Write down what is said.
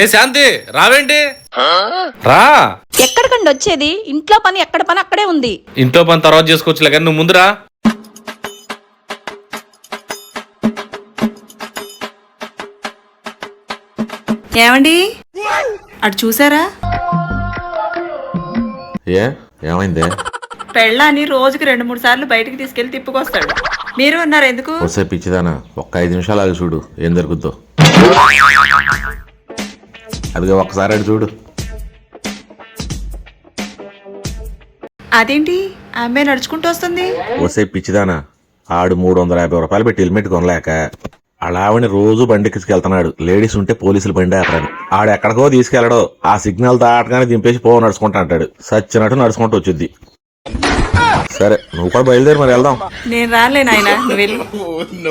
ఏ శాంతి రావేంటి? రా. ఎక్కడికండి వచ్చేది? ఇంట్లో పని ఎక్కడ పని అక్కడే ఉంది. ఇంట్లో పని తర్వాత చేసుకోవచ్చులే కానీ నువ్వు ముందురా. ఏమండి? అటు చూసారా? ఏ? ఏమైందే? పెళ్ళాన్ని రోజుకి రెండు మూడు సార్లు బయటికి తీసుకెళ్ళి తిప్పుకొస్తాడు. మీరు ఉన్నారు ఎందుకు? వస్తే పిచ్చిదానా ఒక్క ఐదు నిమిషాలు ఆగి చూడు ఏం జరుగుద్దో అదిగా ఒక్కసారి అడి చూడు. అదేంటి? ఆ అమ్మాయి నడుచుకుంటూ వస్తుంది? వస్తే పిచ్చిదానా ఆడు మూడు వందల యాభై రూపాయలు పెట్టి హెల్మెట్ కొనలేక అలావని రోజు బండికి తీసుకెళ్తున్నాడు లేడీస్ ఉంటే పోలీసులు బండి ఆపరాడు ఆడు ఎక్కడికో తీసుకెళ్ళడు ఆ సిగ్నల్ దాటగానే దింపేసి పో నడుచుకుంటా అంటాడు. సచ్చినట్టు నడుచుకుంటూ వచ్చింది సరే నువ్వు కూడా బయలుదేరి మరి వెళ్దాం. నేను రాలే నాయన నువ్వు వెళ్ళు.